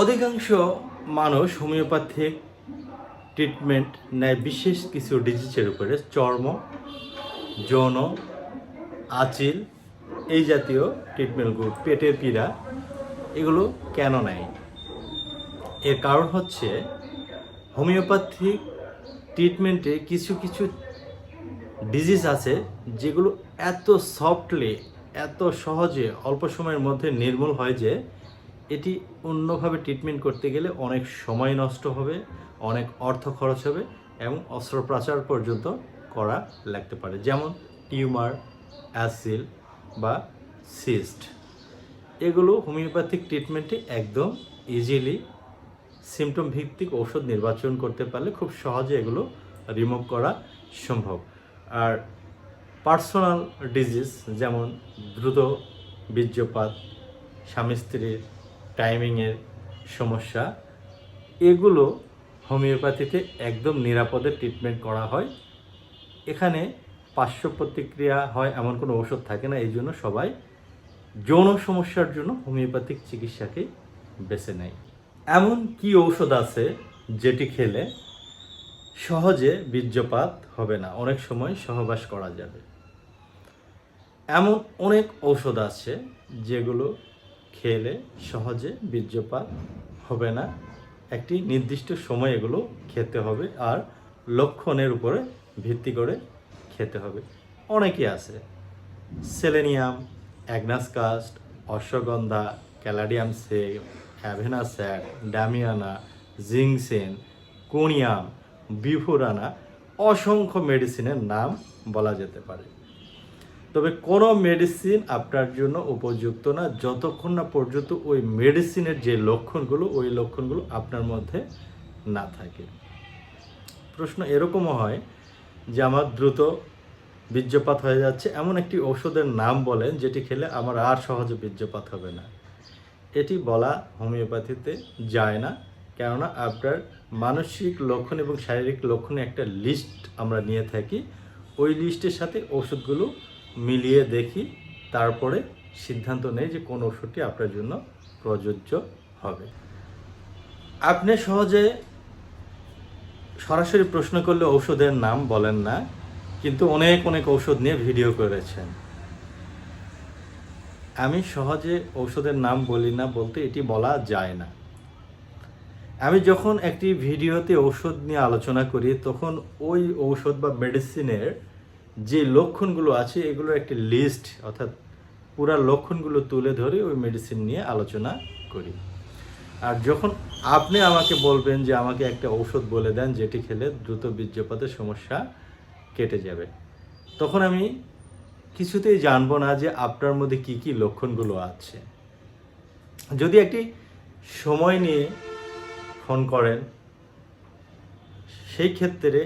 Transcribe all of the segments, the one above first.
অধিকাংশ মানুষ homeopathic treatment নেয় বিশেষ কিছু ডিজিজের উপরে, চর্ম, যৌন, আচিল, এই জাতীয় ট্রিটমেন্টগুলো পেটের পীড়া, এগুলো কেন নেয়? এর কারণ হচ্ছে হোমিওপ্যাথিক ট্রিটমেন্টে কিছু কিছু ডিজিজ আছে যেগুলো এত সফটলি এত সহজে, অল্প সময়ের মধ্যে নির্মূল হয় যে এটি অন্যভাবে ট্রিটমেন্ট করতে গেলে অনেক সময় নষ্ট হবে, অনেক অর্থ খরচ হবে এবং অস্ত্রোপচার পর্যন্ত করা লাগতে পারে। যেমন টিউমার, অ্যাসিল বা সিস্ট। এগুলো হোমিওপ্যাথিক ট্রিটমেন্টে একদম ইজিলি সিমটম ভিত্তিক ওষুধ নির্বাচন করতে পারলে খুব সহজে এগুলো রিমুভ করা সম্ভব। আর পার্সোনাল ডিজিজ যেমন দ্রুত বীর্যপাত, স্বামী স্ত্রীর টাইমিংয়ের সমস্যা, এগুলো হোমিওপ্যাথিতে একদম নিরাপদে ট্রিটমেন্ট করা হয়। এখানে পার্শ্ব প্রতিক্রিয়া হয়, এমন কোনো ওষুধ থাকে না, এই জন্য সবাই যৌন সমস্যার জন্য হোমিওপ্যাথিক চিকিৎসাকে বেছে নেয়। এমন কি ঔষধ আছে যেটি খেলে সহজে বীর্যপাত হবে না, অনেক সময় সহবাস করা যাবে। এমন অনেক ঔষধ আছে যেগুলো খেলে সহজে বীর্যপাত হবে না। একটি নির্দিষ্ট সময় এগুলো খেতে হবে আর লক্ষণের উপরে ভিত্তি করে খেতে হবে। অনেকই আছে, selenium agnus castus ashwagandha, caladium সে অ্যাভেনা স্যাক ডামিয়ানা জিংসেন, কোনিয়াম বিফুরানা অসংখ্য মেডিসিনের নাম বলা যেতে পারে। তবে কোনো মেডিসিন আপনার জন্য উপযুক্ত না, যতক্ষণ না পর্যন্ত ওই মেডিসিনের যে লক্ষণগুলো, ওই লক্ষণগুলো আপনার মধ্যে না থাকে। প্রশ্ন এরকমও হয় যে আমার দ্রুত বীর্যপাত হয়ে যাচ্ছে। এমন একটি ওষুধের নাম বলেন, যেটি খেলে আমার আর সহজে বীর্যপাত হবে না। এটি বলা হোমিওপ্যাথিতে যায় না, কেননা আপনার মানসিক লক্ষণ এবং শারীরিক লক্ষণে একটা লিস্ট আমরা নিয়ে থাকি। ওই লিস্টের সাথে ওষুধগুলো মিলিয়ে দেখি, তারপরে সিদ্ধান্ত নেই যে কোন ওষুধটি আপনার জন্য প্রযোজ্য হবে। আপনি সহজে সরাসরি প্রশ্ন করলে ঔষধের নাম বলেন না, কিন্তু অনেক অনেক ঔষধ নিয়ে ভিডিও করেছেন। আমি সহজে ঔষধের নাম বলি না বলতে এটি বলা যায় না। আমি যখন একটি ভিডিওতে ঔষধ নিয়ে আলোচনা করি, তখন ওই ঔষধ বা মেডিসিনের যে লক্ষণগুলো আছে, এগুলোর একটি লিস্ট অর্থাৎ পুরা লক্ষণগুলো তুলে ধরে ওই মেডিসিন নিয়ে আলোচনা করি। আর যখন আপনি আমাকে বলবেন যে আমাকে একটা ঔষধ বলে দেন যেটি খেলে দ্রুত বীর্যপাতের সমস্যা কেটে যাবে, তখন আমি কিছুতেই জানব না যে আপনার মধ্যে কি কি লক্ষণগুলো আছে। যদি একটি সময় নিয়ে ফোন করেন, সেই ক্ষেত্রে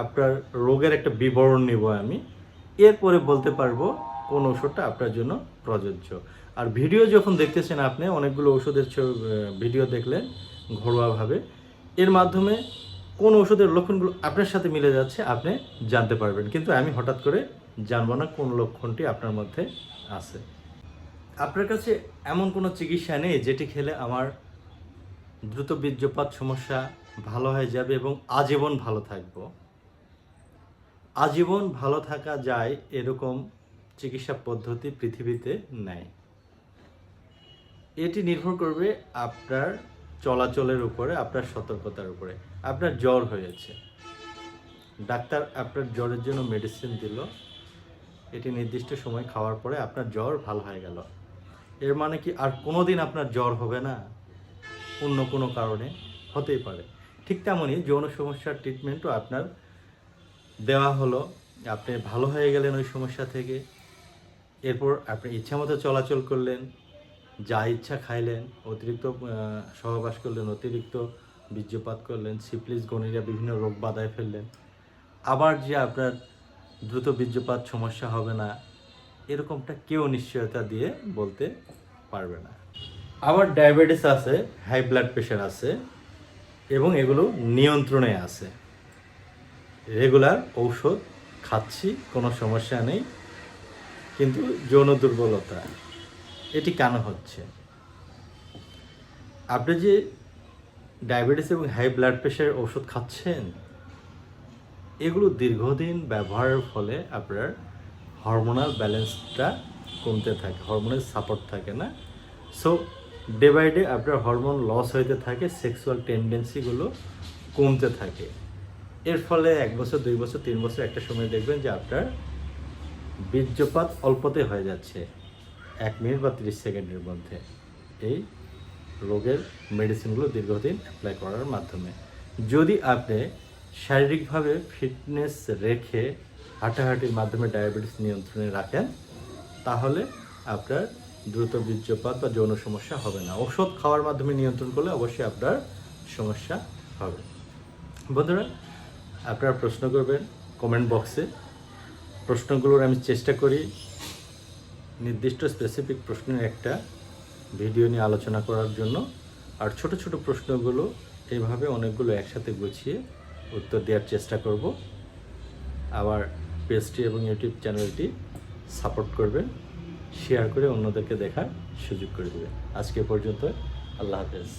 আপনার রোগের একটা বিবরণ নিব আমি। এরপরে বলতে পারব কোন ওষুধটা আপনার জন্য প্রযোজ্য। আর ভিডিও যখন দেখতেছেন আপনি, অনেকগুলো ওষুধের ভিডিও দেখলেন ঘরোয়াভাবে। এর মাধ্যমে কোন ওষুধের লক্ষণগুলো আপনার সাথে মিলে যাচ্ছে, আপনি জানতে পারবেন। কিন্তু আমি হঠাৎ করে জানব না কোন লক্ষণটি আপনার মধ্যে আছে। আপনার কাছে এমন কোনো চিকিৎসা নেই যেটি খেলে আমার দ্রুত বীর্যপাত সমস্যা ভালো হয়ে যাবে এবং আজীবন ভালো থাকব। আজীবন ভালো থাকা যায় এরকম চিকিৎসা পদ্ধতি পৃথিবীতে নেই। এটি নির্ভর করবে আপনার চলাচলের উপরে, আপনার সতর্কতার উপরে। আপনার জ্বর হয়েছে। ডাক্তার আপনার জ্বরের জন্য মেডিসিন দিল। এটি নির্দিষ্ট সময় খাওয়ার পরে আপনার জ্বর ভালো হয়ে গেল। এর মানে কি আর কোনো দিন আপনার জ্বর হবে না? অন্য কোনো কারণে হতেই পারে। ঠিক তেমনই যৌন সমস্যার ট্রিটমেন্টও আপনার দেওয়া হলো, আপনি ভালো হয়ে গেলেন ওই সমস্যা থেকে। এরপর আপনি ইচ্ছা মতো চলাচল করলেন, যা ইচ্ছা খাইলেন, অতিরিক্ত সহবাস করলেন, অতিরিক্ত বীর্যপাত করলেন সিপ্লিস গনিরা, বিভিন্ন রোগ বাধায় ফেললেন। আবার যে আপনার দ্রুত বীর্যপাত, সমস্যা হবে না, এরকমটা কেউ নিশ্চয়তা দিয়ে বলতে পারবে না। আবার ডায়াবেটিস আছে, হাই ব্লাড প্রেশার আছে, এবং এগুলো নিয়ন্ত্রণে আছে। রেগুলার ঔষধ খাচ্ছি, কোনো সমস্যা নেই। কিন্তু যৌন দুর্বলতা, এটি কেন হচ্ছে? আপনি যে ডায়াবেটিস এবং হাই ব্লাড প্রেশার ওষুধ খাচ্ছেন, এগুলো দীর্ঘদিন ব্যবহারের ফলে আপনার হরমোনাল ব্যালেন্সটা কমতে থাকে, হরমোনের সাপোর্ট থাকে না। সো ডে বাই ডে আপনার হরমোন লস হইতে থাকে সেক্সুয়াল টেন্ডেন্সিগুলো কমতে থাকে। এর ফলে এক বছর, দুই বছর, তিন বছর একটা সময় দেখবেন যে আপনার বীর্যপাত অল্পতে হয়ে যাচ্ছে। এক মিনিট বা তিরিশ সেকেন্ডের মধ্যে এই রোগের মেডিসিনগুলো দীর্ঘদিন অ্যাপ্লাই করার মাধ্যমে। যদি আপনি শারীরিকভাবে ফিটনেস রেখে হাঁটাহাঁটির মাধ্যমে ডায়াবেটিস নিয়ন্ত্রণে রাখেন, তাহলে আপনার দ্রুত বীর্যপাত বা যৌন সমস্যা হবে না। ওষুধ খাওয়ার মাধ্যমে নিয়ন্ত্রণ করলে অবশ্যই আপনার সমস্যা হবে। বন্ধুরা আপনারা প্রশ্ন করবেন কমেন্ট বক্সে প্রশ্নগুলোর আমি চেষ্টা করি নির্দিষ্ট স্পেসিফিক প্রশ্নের একটা ভিডিও নিয়ে আলোচনা করার জন্য। আর ছোট ছোট প্রশ্নগুলো এইভাবে অনেকগুলো একসাথে গুছিয়ে উত্তর দেওয়ার চেষ্টা করব। আবার পেজটি এবং ইউটিউব চ্যানেলটি সাপোর্ট করবেন শেয়ার করে অন্যদেরকে দেখার সুযোগ করে দেবেন। আজকে পর্যন্ত আল্লাহ হাফেজ।